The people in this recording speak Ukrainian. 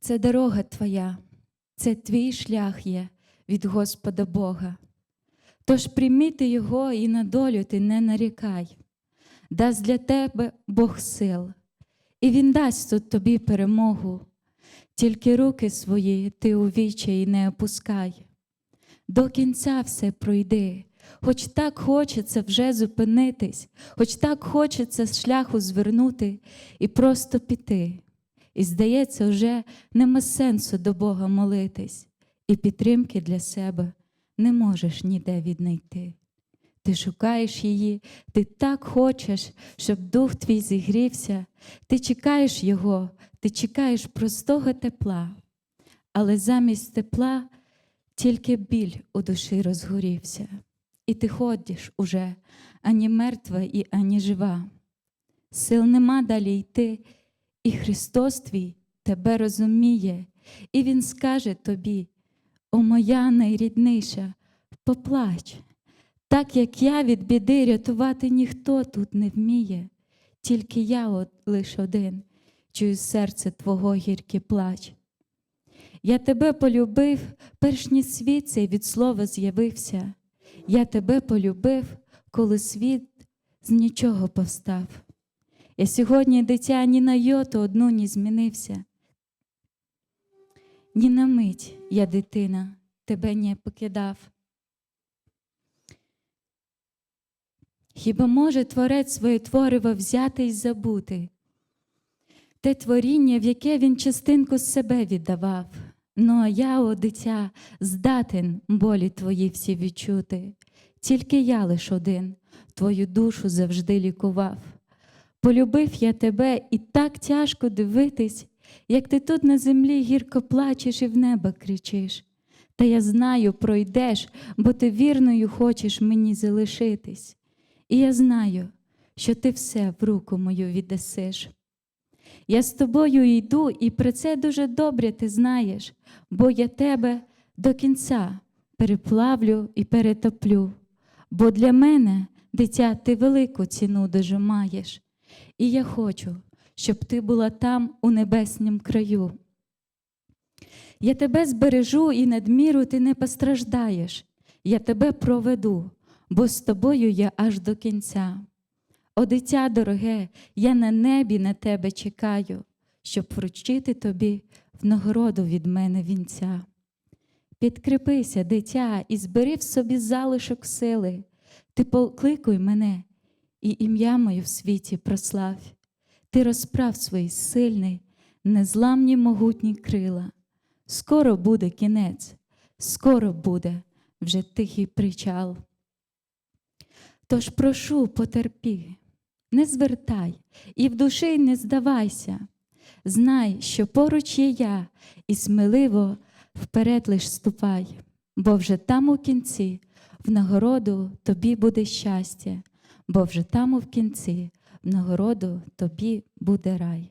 Це дорога твоя, це твій шлях є від Господа Бога. Тож прийміти Його і на долю ти не нарікай, дасть для тебе Бог сил, і Він дасть тут тобі перемогу, тільки руки свої ти у вічі не опускай. До кінця все пройди, хоч так хочеться вже зупинитись, хоч так хочеться з шляху звернути і просто піти. І, здається, вже нема сенсу до Бога молитись, і підтримки для себе не можеш ніде віднайти. Ти шукаєш її, ти так хочеш, щоб дух твій зігрівся, ти чекаєш його, ти чекаєш простого тепла, але замість тепла тільки біль у душі розгорівся, і ти ходиш уже ані мертва і ані жива. Сил нема далі йти, і Христос твій тебе розуміє, і Він скаже тобі: О моя найрідніша, поплач, так як я від біди рятувати ніхто тут не вміє, тільки я от лиш один чую з серця твого гіркий плач. Я тебе полюбив, перш ніж світ цей від слова з'явився. Я тебе полюбив, коли світ з нічого повстав. Я сьогодні дитя ні на йоту одну не змінився. Ні на мить я, дитина, тебе не покидав. Хіба може творець своє твориво взяти й забути? Те творіння, в яке він частинку з себе віддавав. Ну, а я, о дитя, здатен болі твої всі відчути. Тільки я лиш один твою душу завжди лікував. Полюбив я тебе і так тяжко дивитись, як ти тут на землі гірко плачеш і в небо кричиш. Та я знаю, пройдеш, бо ти вірною хочеш мені залишитись. І я знаю, що ти все в руку мою віддасиш. Я з тобою йду, і про це дуже добре ти знаєш, бо я тебе до кінця переплавлю і перетоплю. Бо для мене, дитя, ти велику ціну дуже маєш, і я хочу, щоб ти була там, у небеснім краю. Я тебе збережу і надміру ти не постраждаєш, я тебе проведу, бо з тобою я аж до кінця. О, дитя дороге, я на небі на тебе чекаю, щоб вручити тобі в нагороду від мене вінця. Підкріпися, дитя, і збери в собі залишок сили, ти покликуй мене, і ім'я моє в світі прославь. Ти розправ свої сильні, незламні могутні крила. Скоро буде кінець, скоро буде вже тихий причал. Тож прошу, потерпі, не звертай і в душі не здавайся. Знай, що поруч є я, і сміливо вперед лиш ступай, бо вже там у кінці в нагороду тобі буде щастя, бо вже там у кінці в нагороду тобі буде рай.